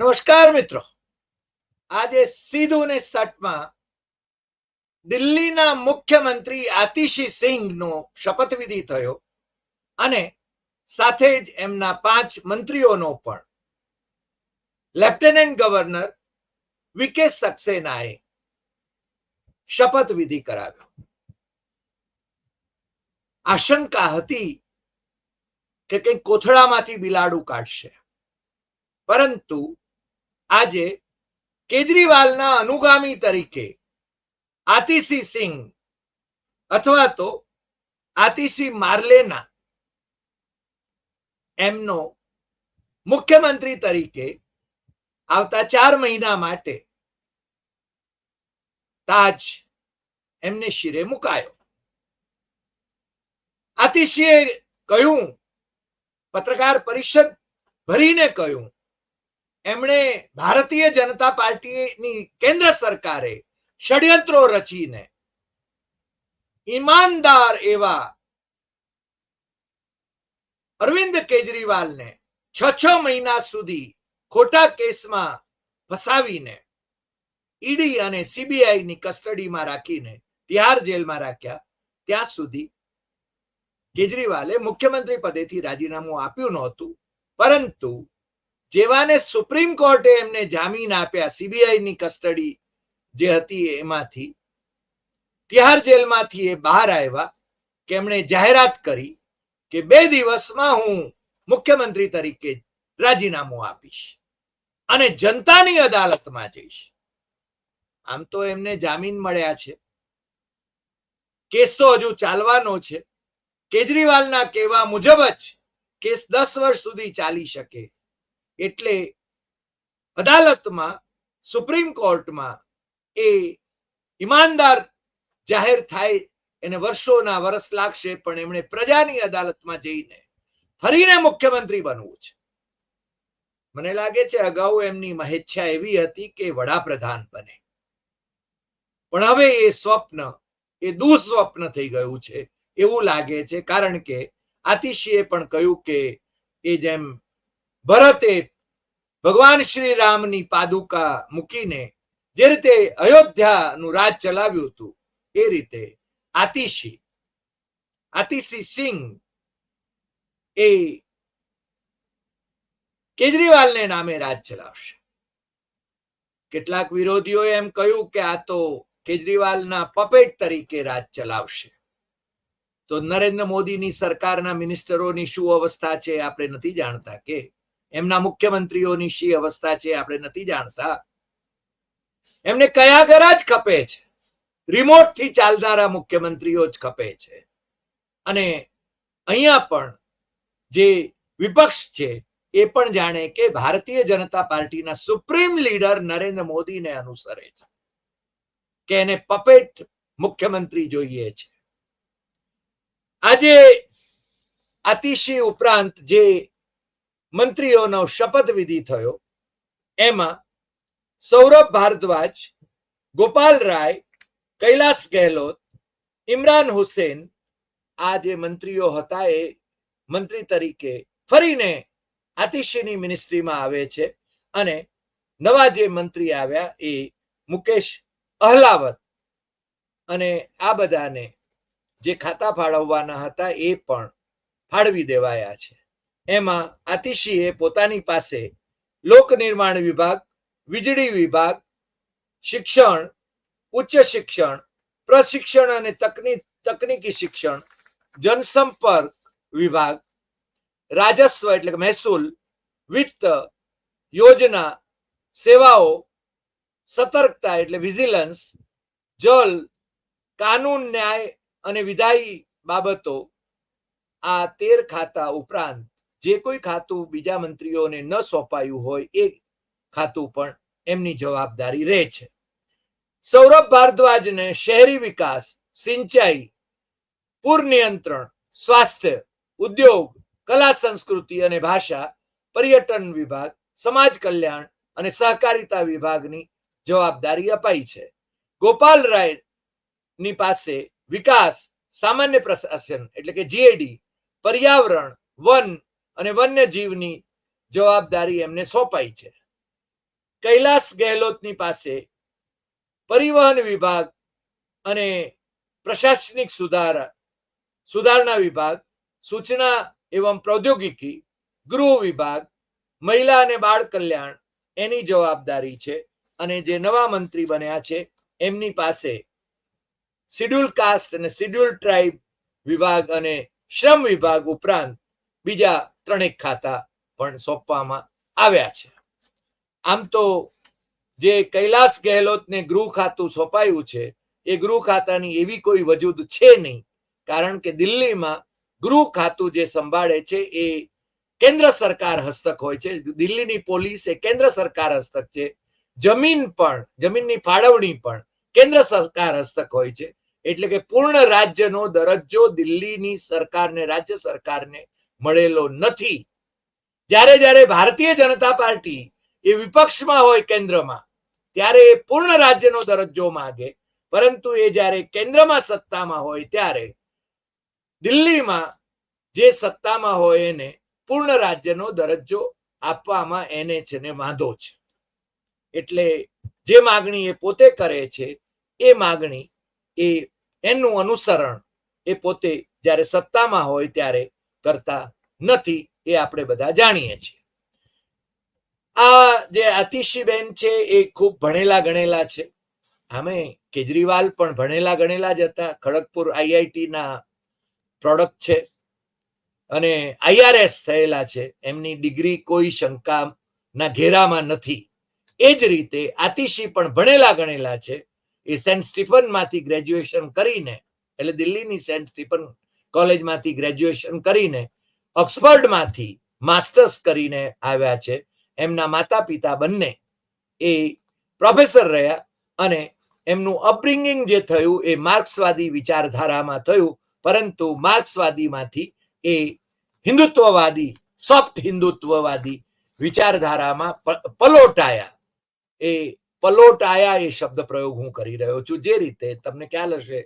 નમસ્કાર મિત્રો. આજે સીધું ને સટમાં દિલ્હીના મુખ્યમંત્રી આતિશી સિંહનો શપથવિધિ થયો અને સાથે જ એમના પાંચ મંત્રીઓનો પણ. લેફ્ટનન્ટ ગવર્નર વિકે સક્સેનાએ શપથવિધિ કરાવ્યો. આશંકા હતી કે કંઈક કોથળામાંથી બિલાડું કાઢશે. પરંતુ આજે કેજરીવાલના અનુગામી તરીકે આતિશી સિંહ અથવા તો આતિશી માર્લેના એમનો મુખ્યમંત્રી તરીકે આવતા ચાર મહિના માટે તાજ એમને શિરે મુકાયો. આતિશીએ કહ્યું, પત્રકાર પરિષદ ભરીને કહ્યું એમણે ભારતીય જનતા પાર્ટીની કેન્દ્ર સરકારે ષડયંત્રો રચીને ઈમાનદાર એવા અરવિંદ કેજરીવાલને છ છ મહિના સુધી ખોટા કેસમાં ફસાવીને ઈડી અને સીબીઆઈની કસ્ટડીમાં રાખીને તિહાર જેલમાં રાખ્યા. ત્યાં સુધી કેજરીવાલે મુખ્યમંત્રી પદેથી રાજીનામું આપ્યું નહોતું, પરંતુ જેવાને સુપ્રીમ કોર્ટે એમને જામીન આપ્યા સીબીઆઈની કસ્ટડી જે હતી એમાંથી તિહાર જેલમાંથી એ બહાર આવ્યા કે એમણે જાહેરાત કરી કે બે દિવસમાં હું મુખ્યમંત્રી તરીકે રાજીનામું આપીશ અને જનતાની અદાલતમાં જઈશ. આમ તો એમને જામીન મળ્યા છે. કેસ તો હજુ ચાલવાનો છે. કેજરીવાલના કહેવા મુજબ જ કેસ દસ વર્ષ સુધી ચાલી શકે એટલે અદાલતમાં, સુપ્રીમ કોર્ટમાં એ ઈમાનદાર જાહેર થાય એને વર્ષોના વર્ષ લાગશે, પણ એમણે પ્રજાની અદાલતમાં જઈને ફરીને મુખ્યમંત્રી બનવું છે. મને લાગે છે અગાઉ એમની મહેચ્છા એવી હતી કે વડાપ્રધાન બને. પણ હવે એ સ્વપ્ન, એ દુઃસ્વપ્ન થઈ ગયું છે એવું લાગે છે, કારણ કે આતિશીએ પણ કહ્યું કે એ જેમ ભરતે ભગવાન શ્રી રામની પાદુકા મૂકીને જે રીતે અયોધ્યાનું રાજ ચલાવ્યું હતું, એ રીતે આતિશી આતિશી સિંહ એ કેજરીવાલને નામે રાજ ચલાવશે. કેટલાક વિરોધીઓએ એમ કહ્યું કે આ તો કેજરીવાલના પપેટ તરીકે રાજ ચલાવશે. તો નરેન્દ્ર મોદીની સરકારના મિનિસ્ટરોની શું અવસ્થા છે, આપણે નથી જાણતા કે એમના મુખ્યમંત્રીઓની શી અવસ્થા છે આપણે નથી જાણતા. એમને કયા ઘરા જ ખપે છે? રિમોટથી ચાલનારા મુખ્યમંત્રીઓ જ ખપે છે. અને અહીંયા પણ જે વિપક્ષ છે એ પણ જાણે કે ભારતીય જનતા પાર્ટીના સુપ્રીમ લીડર નરેન્દ્ર મોદીને અનુસરે છે. કે એને પપેટ મુખ્યમંત્રી જોઈએ છે. આજે અતિશી ઉપરાંત જે મંત્રીઓનો શપથવિધિ થયો. એમાં સૌરભ ભારદ્વાજ, ગોપાલ રાય, કૈલાસ ગેહલોત, ઇમરાન હુસેન આ જે મંત્રીઓ હતા એ મંત્રી તરીકે ફરીને આતિશીની મિનિસ્ટ્રીમાં આવે છે અને નવા જે મંત્રી આવ્યા એ મુકેશ અહલાવત. અને આ બધાને જે ખાતા ફાળવવાના હતા એ પણ ફાળવી દેવાયા છે. એમાં આતિશીએ પોતાની પાસે લોક નિર્માણ વિભાગ, વીજળી વિભાગ, શિક્ષણ, ઉચ્ચ શિક્ષણ, પ્રશિક્ષણ અને તકની, તકનીકી શિક્ષણ, જનસંપર્ક વિભાગ, રાજસ્વ એટલે મહેસૂલ, વિત્ત, યોજના, સેવાઓ, સતર્કતા એટલે વિજિલન્સ જલ, કાનૂન ન્યાય અને વિધાયી બાબતો આ તેર ખાતા ઉપરાંત જે કોઈ ખાતું બીજા મંત્રીઓને ન સોંપાયું હોય એ ખાતું પણ એમની જવાબદારી રહે છે. સૌરભ ભારદ્વાજને શહેરી વિકાસ, સિંચાઈ, પૂર નિયંત્રણ, સ્વાસ્થ્ય, ઉદ્યોગ, કલા, સંસ્કૃતિ અને ભાષા, પર્યટન વિભાગ, સમાજ કલ્યાણ અને સહકારિતા વિભાગની જવાબદારી અપાઈ છે. ગોપાલ રાયની પાસે વિકાસ, સામાન્ય પ્રશાસન એટલે કે જીએડી પર્યાવરણ, વન અને વન્યજીવની જવાબદારી એમને સોંપાઈ છે. કૈલાસ ગેહલોતની પાસે પરિવહન વિભાગ અને પ્રશાસનિક સુધારા, સુધારણા વિભાગ, સૂચના એવં પ્રૌદ્યોગિકી, ગૃહ વિભાગ, મહિલા અને બાળ કલ્યાણ એની જવાબદારી છે અને જે નવા મંત્રી બન્યા છે એમની પાસે શિડ્યુલ કાસ્ટ અને શિડ્યુલ ટ્રાઇબ વિભાગ અને શ્રમ વિભાગ ઉપરાંત બીજા ત્રણેક ખાતા પણ સોંપવામાં આવ્યા છે. આમ તો જે કૈલાસ ગેહલોતને ગૃહ ખાતું સોંપાયું છે, એ ગૃહ ખાતાની એવી કોઈ વજૂદ છે નહીં, કારણ કે દિલ્હીમાં ગૃહ ખાતું જે સંભાળે છે એ કેન્દ્ર સરકાર હસ્તક હોય છે. દિલ્હીની પોલીસ એ કેન્દ્ર સરકાર હસ્તક છે. જમીન પણ, જમીનની ફાળવણી પણ કેન્દ્ર સરકાર હસ્તક હોય છે. એટલે કે પૂર્ણ રાજ્યનો દરજ્જો દિલ્હીની સરકારને, રાજ્ય સરકારને મળેલો નથી. જ્યારે જ્યારે ભારતીય જનતા પાર્ટી એ વિપક્ષમાં હોય કેન્દ્રમાં, ત્યારે એ પૂર્ણ રાજ્યનો દરજ્જો માગે. પરંતુ એ જ્યારે કેન્દ્રમાં સત્તામાં હોય, ત્યારે દિલ્હીમાં જે સત્તામાં હોય એને પૂર્ણ રાજ્યનો દરજ્જો આપવામાં એને છે ને વાંધો છે. એટલે જે માગણી એ પોતે કરે છે, એ માગણી એ એનું અનુસરણ એ પોતે જ્યારે સત્તામાં હોય ત્યારે કરતા નથી એ આપણે બધા જાણીએ છીએ. આ જે આતિશીબેન છે એ ખૂબ ભણેલા ગણેલા છે. અમે કેજરીવાલ પણ ભણેલા ગણેલા જ હતા. ખડગપુર આઈઆઈટી ના પ્રોડક્ટ છે. અને આઈઆરએસ થયેલા છે. એમની ડિગ્રી કોઈ શંકા ના ઘેરામાં નથી. એ જ રીતે આતિશી પણ ભણેલા ગણેલા છે. એ સેન્ટ સ્ટીફનમાંથી ગ્રેજ્યુએશન કરીને, એટલે દિલ્હીની સેન્ટ સ્ટીફન કોલેજમાંથી ગ્રેજ્યુએશન કરીને ઓક્સફર્ડમાંથી માસ્ટર્સ કરીને આવ્યા છે. એમના માતા પિતા બંને એ પ્રોફેસર રહ્યા અને એમનું અપબ્રિંગિંગ જે થયું એ માર્ક્સવાદી વિચારધારામાં થયું, પરંતુ માર્ક્સવાદીમાંથી એ હિન્દુત્વવાદી, સોફ્ટ હિન્દુત્વવાદી વિચારધારામાં પલોટાયા. એ પલોટાયા એ શબ્દ પ્રયોગ હું કરી રહ્યો છું. જે રીતે તમને ખ્યાલ હશે,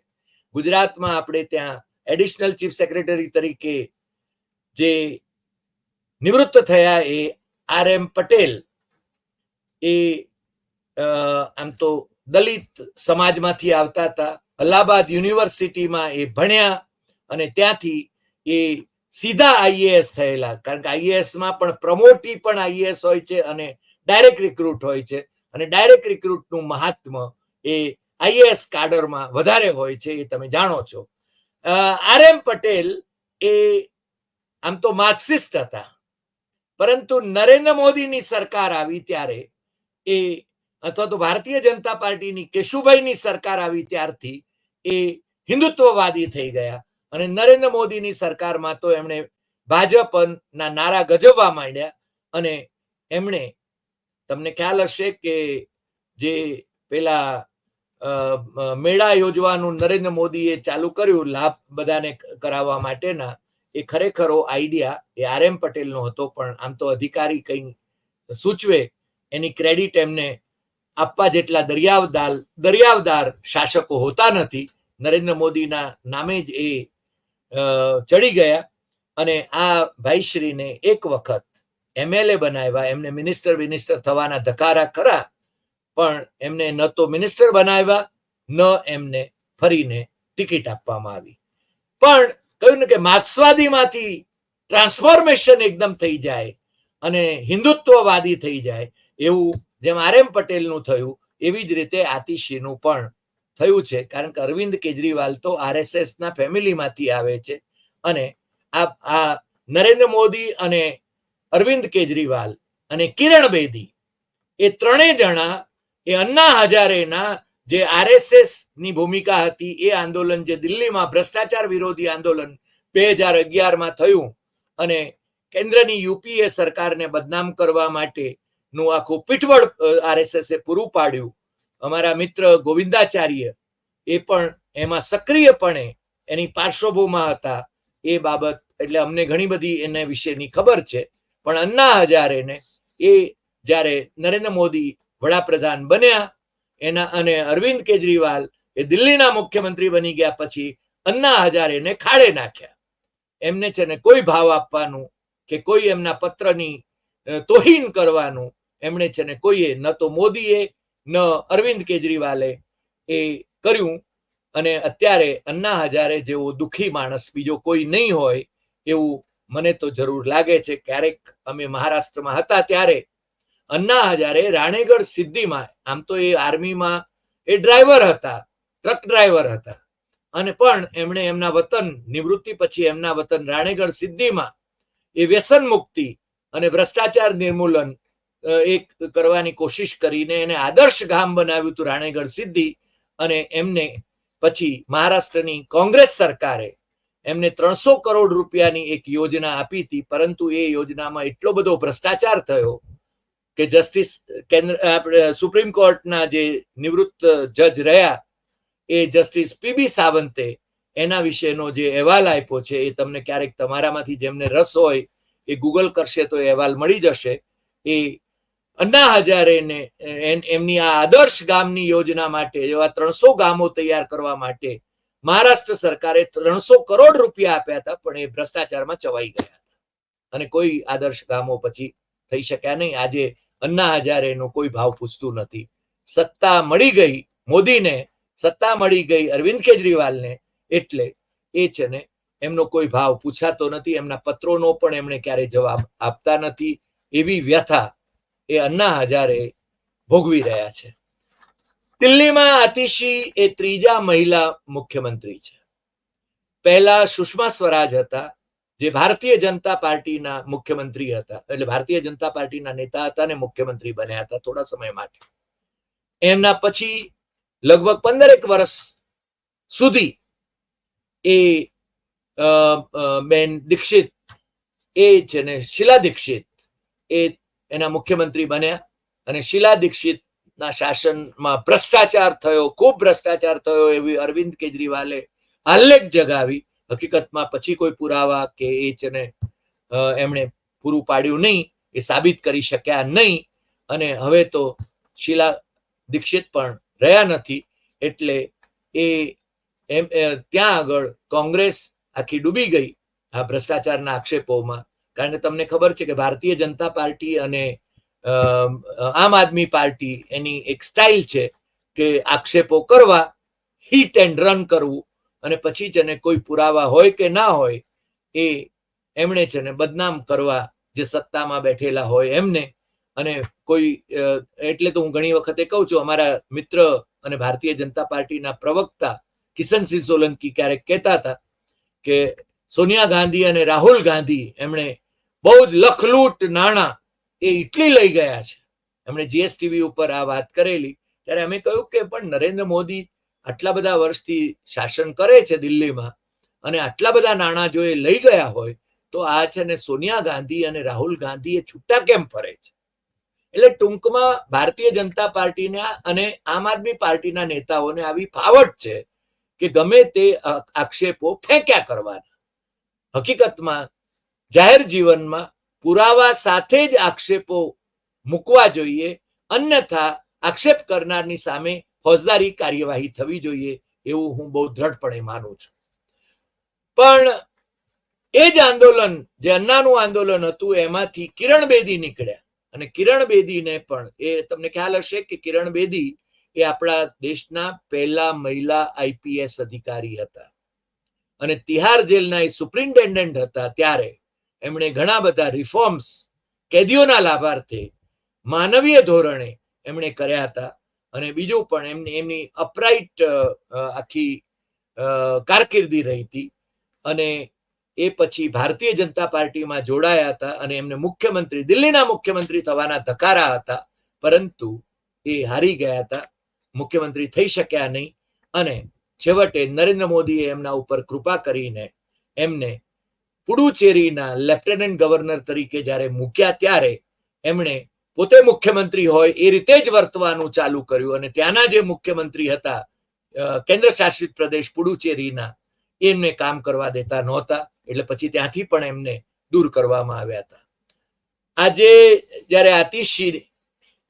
ગુજરાતમાં આપણે ત્યાં એડિશનલ ચીફ સેક્રેટરી તરીકે જે નિવૃત્ત થયા એ આર એમ પટેલ, એ આમ તો દલિત સમાજમાંથી આવતા હતા, અલ્હાબાદ યુનિવર્સિટીમાં એ ભણ્યા અને ત્યાંથી એ સીધા આઈએએસ થયેલા, કારણ કે આઈએએસમાં પણ પ્રમોટી પણ આઈએએસ હોય છે અને ડાયરેક્ટ રિક્રુટ હોય છે અને ડાયરેક્ટ રિક્રુટનું મહાત્મ એ આઈએએસ કાડરમાં વધારે હોય છે એ તમે જાણો છો. આર એમ પટેલ એ આમ તો માર્ક્સિસ્ટ હતા. પરંતુ નરેન્દ્ર મોદીની સરકાર આવી ત્યારે એ અથવા તો ભારતીય જનતા પાર્ટીની કેશુભાઈની સરકાર આવી ત્યારથી એ હિન્દુત્વવાદી થઈ ગયા અને નરેન્દ્ર મોદીની સરકારમાં તો એમણે ભાજપના નારા ગજવવા માંડ્યા અને એમણે, તમને ખ્યાલ હશે કે જે પેલા મેળા યોજવાનું નરેન્દ્ર મોદીએ ચાલુ કર્યું. લાભ બધાને કરાવવા માટેના. એ ખરેખરો આઈડિયા એ આર એમ પટેલનો હતો, પણ આમ તો અધિકારી કંઈ સૂચવે, એની ક્રેડિટ એમને આપવા જેટલા દરિયાવદાર દરિયાવદાર શાસકો હોતા નથી. નરેન્દ્ર મોદીના નામે જ એ ચડી ગયા. અને આ ભાઈશ્રીને એક વખત એમએલએ બનાવ્યા. એમને મિનિસ્ટર મિનિસ્ટર થવાના ધકારા ખરા. પણ એમને ન તો મિનિસ્ટર બનાવ્યા, ન એમને ફરીને ટિકિટ આપવામાં આવી. પણ કહ્યું ને કે માર્ક્સવાદીમાંથી ટ્રાન્સફોર્મેશન એકદમ થઈ જાય અને હિન્દુત્વવાદી થઈ જાય એવું જેમ આર એમ પટેલનું થયું, એવી જ રીતે આતિશીનું પણ થયું છે. કારણ કે અરવિંદ કેજરીવાલ તો આરએસએસ ના ફેમિલીમાંથી આવે છે અને આ આ નરેન્દ્ર મોદી અને અરવિંદ કેજરીવાલ અને કિરણ બેદી એ ત્રણેય જણા એ અન્ના હજારેના જે આરએસએસની ભૂમિકા હતી, એ આંદોલન જે દિલ્હીમાં ભ્રષ્ટાચાર વિરોધી આંદોલન બે હજાર અગિયારમાં થયું અને કેન્દ્રની યુપીએ સરકારને બદનામ કરવા માટે નું આખું પીઠબળ આરએસએસ પૂરું પાડ્યું. અમારા મિત્ર ગોવિંદાચાર્ય એ પણ એમાં સક્રિયપણે એની પાર્શ્વભૂમાં હતા. એ બાબત, એટલે અમને ઘણી બધી એના વિશેની ખબર છે. પણ અન્ના હજારેને એ જ્યારે નરેન્દ્ર મોદી વડાપ્રધાન બન્યા. એના અને અરવિંદ કેજરીવાલ એ દિલ્હીના મુખ્યમંત્રી બની ગયા પછી અન્ના હજારેને ખાડે નાખ્યા. એમને છે ને કોઈ ભાવ આપવાનું કે કોઈ એમના પત્રની તોહીન કરવાનું એમણે છે ને કોઈએ ન તો મોદીએ, ન અરવિંદ કેજરીવાલે એ કર્યું. અને અત્યારે અન્ના હજારે જેવો દુઃખી માણસ બીજો કોઈ નહીં હોય એવું મને તો જરૂર લાગે છે. ક્યારેક અમે મહારાષ્ટ્રમાં હતા ત્યારે અન્ના હજારે રાણેગઢ સિદ્ધિમાં, આમ તો એ આર્મીમાં એ ડ્રાઈવર હતા ટ્રક ડ્રાઈવર હતા. અને પણ એમણે એમના વતન, નિવૃત્તિ પછી એમના વતન રાણેગઢ સિદ્ધિમાં એ વ્યસન મુક્તિ અને ભ્રષ્ટાચાર નિર્મૂલન એક કરવાની કોશિશ કરીને એને આદર્શ ગામ બનાવ્યું હતું રાણેગઢ સિદ્ધિ. અને એમને પછી મહારાષ્ટ્રની કોંગ્રેસ સરકારે એમને ત્રણસો કરોડ રૂપિયાની એક યોજના આપી હતી, પરંતુ એ યોજનામાં એટલો બધો ભ્રષ્ટાચાર થયો કે જસ્ટિસ કેન્દ્ર સુપ્રીમ કોર્ટના જે નિવૃત્ત જજ રહ્યા, એ જસ્ટિસ પીબી સાવંતે એના વિશેનો જે અહેવાલ આપ્યો છે, એ તમને ક્યારેક તમારામાંથી જેમને રસ હોય, એ ગૂગલ કરશે તો એ અહેવાલ મળી જશે. એ અન્ના હજારેને એમની આ આદર્શ ગામની યોજના માટે, એવા ત્રણસો ગામો તૈયાર કરવા માટે મહારાષ્ટ્ર સરકારે ત્રણસો કરોડ રૂપિયા આપ્યા હતા, પણ એ ભ્રષ્ટાચારમાં ચવાઈ ગયા હતા. અને કોઈ આદર્શ ગામો પછી થઈ શક્યા નહીં. આજે અન્ના હજારેનો કોઈ ભાવ પૂછતું નથી. સત્તા મળી ગઈ મોદીને, સત્તા મળી ગઈ અરવિંદ કેજરીવાલને, એટલે એ છે ને એમનો કોઈ ભાવ પૂછાતો નથી, એમના પત્રોનો પણ એમણે ક્યારેય જવાબ આપતા નથી. એવી વ્યથા એ અન્ના હજારે ભોગવી રહ્યા છે. દિલ્હીમાં આતિશી એ ત્રીજા મહિલા મુખ્યમંત્રી છે. પહેલા સુષ્મા સ્વરાજ હતા જે ભારતીય જનતા પાર્ટીના મુખ્યમંત્રી હતા, એટલે ભારતીય જનતા પાર્ટીના નેતા હતા અને મુખ્યમંત્રી બન્યા હતા થોડા સમય માટે. એમના પછી લગભગ પંદરેક વર્ષ સુધી એ બેન દીક્ષિત, એ છે ને શીલા દીક્ષિત એ એના મુખ્યમંત્રી બન્યા અને શીલા દીક્ષિતના શાસનમાં ભ્રષ્ટાચાર થયો, ખૂબ ભ્રષ્ટાચાર થયો એવી અરવિંદ કેજરીવાલે આલેખ જગાવી હકીકતમાં પછી કોઈ પુરાવા કે એ છે એમણે પૂરું પાડ્યું નહીં, એ સાબિત કરી શક્યા નહીં. અને હવે તો શીલા દીક્ષિત પણ રહ્યા નથી એટલે એ એમ ત્યાં આગળ કોંગ્રેસ આખી ડૂબી ગઈ આ ભ્રષ્ટાચારના આક્ષેપોમાં. કારણ કે તમને ખબર છે કે ભારતીય જનતા પાર્ટી અને આમ આદમી પાર્ટી એની એક સ્ટાઇલ છે કે આક્ષેપો કરવા હિટ એન્ડ રન કરવું. અને પછી છે ને કોઈ પુરાવા હોય કે ના હોય, એ એમણે છે ને બદનામ કરવા જે સત્તામાં બેઠેલા હોય એમને. અને કોઈ એટલે તો હું ઘણી વખતે કહું છું, અમારા મિત્ર અને ભારતીય જનતા પાર્ટીના પ્રવક્તા કિશનસિંહ સોલંકી ક્યારેક કહેતા હતા કે સોનિયા ગાંધી અને રાહુલ ગાંધી એમણે બહુ જ લખલૂટ નાણાં એ ઇટલી લઈ ગયા છે. એમણે જીએસટીવી ઉપર આ વાત કરેલી. ત્યારે અમે કહ્યું કે પણ નરેન્દ્ર મોદી આટલા બધા વર્ષથી શાસન કરે છે દિલ્હીમાં અને આટલા બધા નાણાં જો એ લઈ ગયા હોય, તો આ છે ને સોનિયા ગાંધી અને રાહુલ ગાંધી એ છૂટા કેમ ફરે છે? એટલે ટૂંકમાં ભારતીય જનતા પાર્ટીના અને આમ આદમી પાર્ટીના નેતાઓને આવી ફાવટ છે કે ગમે તે આક્ષેપો ફેંક્યા કરવાના. હકીકતમાં જાહેર જીવનમાં પુરાવા સાથે જ આક્ષેપો મૂકવા જોઈએ, અન્યથા આક્ષેપ કરનારની સામે ફોજદારી કાર્યવાહી થવી જોઈએ એવું હું બહુ દ્રઢપણે માનું છું. પણ એ જ આંદોલન, જે અન્નાનું આંદોલન હતું, એમાંથી કિરણ બેદી નીકળ્યા. અને કિરણ બેદીને પણ એ તમને ખ્યાલ હશે કે કિરણ બેદી એ આપણા દેશના પહેલા મહિલા આઈપીએસ અધિકારી હતા. અને તિહાર જેલના એ સુપ્રિન્ટેન્ડન્ટ હતા ત્યારે એમણે ઘણા બધા રિફોર્મ્સ કેદીઓના લાભાર્થે માનવીય ધોરણે એમણે કર્યા હતા. અને બીજું પણ એમની એમની અપરાઇટ આખી કારકિર્દી રહી હતી. અને એ પછી ભારતીય જનતા પાર્ટીમાં જોડાયા હતા અને એમને મુખ્યમંત્રી, દિલ્હીના મુખ્યમંત્રી થવાના ધકારા હતા. પરંતુ એ હારી ગયા હતા. મુખ્યમંત્રી થઈ શક્યા નહીં. અને છેવટે નરેન્દ્ર મોદીએ એમના ઉપર કૃપા કરીને એમને પુડુચેરીના લેફ્ટનન્ટ ગવર્નર તરીકે જ્યારે મૂક્યા ત્યારે એમણે પોતે મુખ્યમંત્રી હોય, એ રીતે જ વર્તવાનું ચાલુ કર્યું અને ત્યાંના જે મુખ્યમંત્રી હતા કેન્દ્ર શાસિત પ્રદેશ પુડુચેરીના, એમને કામ કરવા દેતા નહોતા, એટલે પછી ત્યાંથી પણ એમને દૂર કરવામાં આવ્યા હતા. આજે જ્યારે આતિશી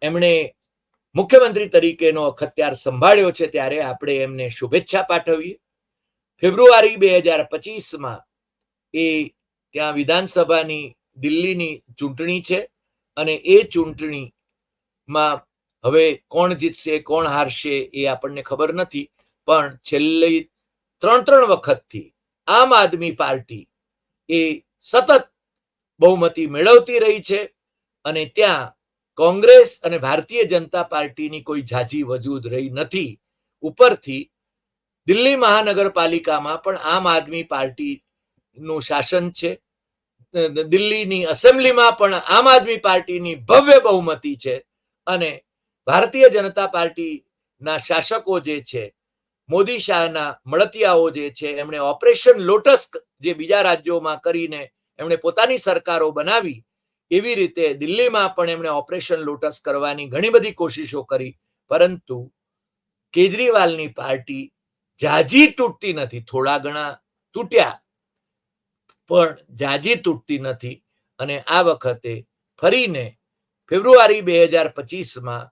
એમણે મુખ્યમંત્રી તરીકેનો અખત્યાર સંભાળ્યો છે, ત્યારે આપણે એમને શુભેચ્છા પાઠવીએ. ફેબ્રુઆરી બે હજાર પચીસમાં એ ત્યાં વિધાનસભાની દિલ્હીની ચૂંટણી છે અને એ ચૂંટણીમાં હવે કોણ જીતશે, કોણ હારશે એ આપણને ખબર નથી, પણ છેલ્લી ત્રણ ત્રણ વખતથી આમ આદમી પાર્ટી એ સતત બહુમતી મેળવતી રહી છે અને ત્યાં કોંગ્રેસ અને ભારતીય જનતા પાર્ટીની કોઈ ઝાઝી વજૂદ રહી નથી. ઉપરથી દિલ્હી મહાનગરપાલિકામાં પણ આમ આદમી પાર્ટીનું શાસન છે. દિલ્હીની એસેમ્બલીમાં પણ આમ આદમી પાર્ટીની ભવ્ય બહુમતી છે અને ભારતીય જનતા પાર્ટીના શાસકો જે છે, મોદી શાહના મળતિયાઓ જે છે, એમણે ઓપરેશન લોટસ જે બીજા રાજ્યોમાં કરીને એમણે પોતાની સરકારો બનાવી, એવી રીતે દિલ્હીમાં પણ એમણે ઓપરેશન લોટસ કરવાની ઘણી બધી કોશિશો કરી, પરંતુ કેજરીવાલની પાર્ટી જાજી તૂટતી નથી, થોડા ઘણા તૂટ્યા. પણ જાજી તૂટતી નથી અને આ વખતે ફરીને ફેબ્રુઆરી બે હજાર પચીસમાં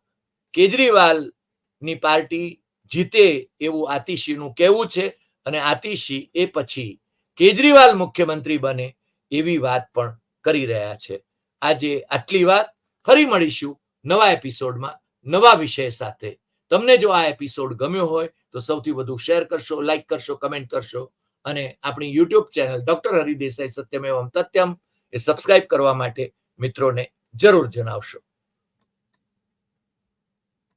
કેજરીવાલની પાર્ટી જીતે એવું આતિશીનું કહેવું છે અને આતિશી એ પછી કેજરીવાલ મુખ્યમંત્રી બને એવી વાત પણ કરી રહ્યા છે. આજે આટલી વાત. ફરી મળીશું નવા એપિસોડમાં નવા વિષય સાથે. તમને જો આ એપિસોડ ગમ્યો હોય તો સૌથી વધુ શેર કરશો, લાઈક કરશો, કમેન્ટ કરશો. અને આપણી YouTube channel doctor Hari Desai Satyamevam Satyam એ સબસ્ક્રાઇબ કરવા માટે મિત્રોને જરૂર જણાવશો.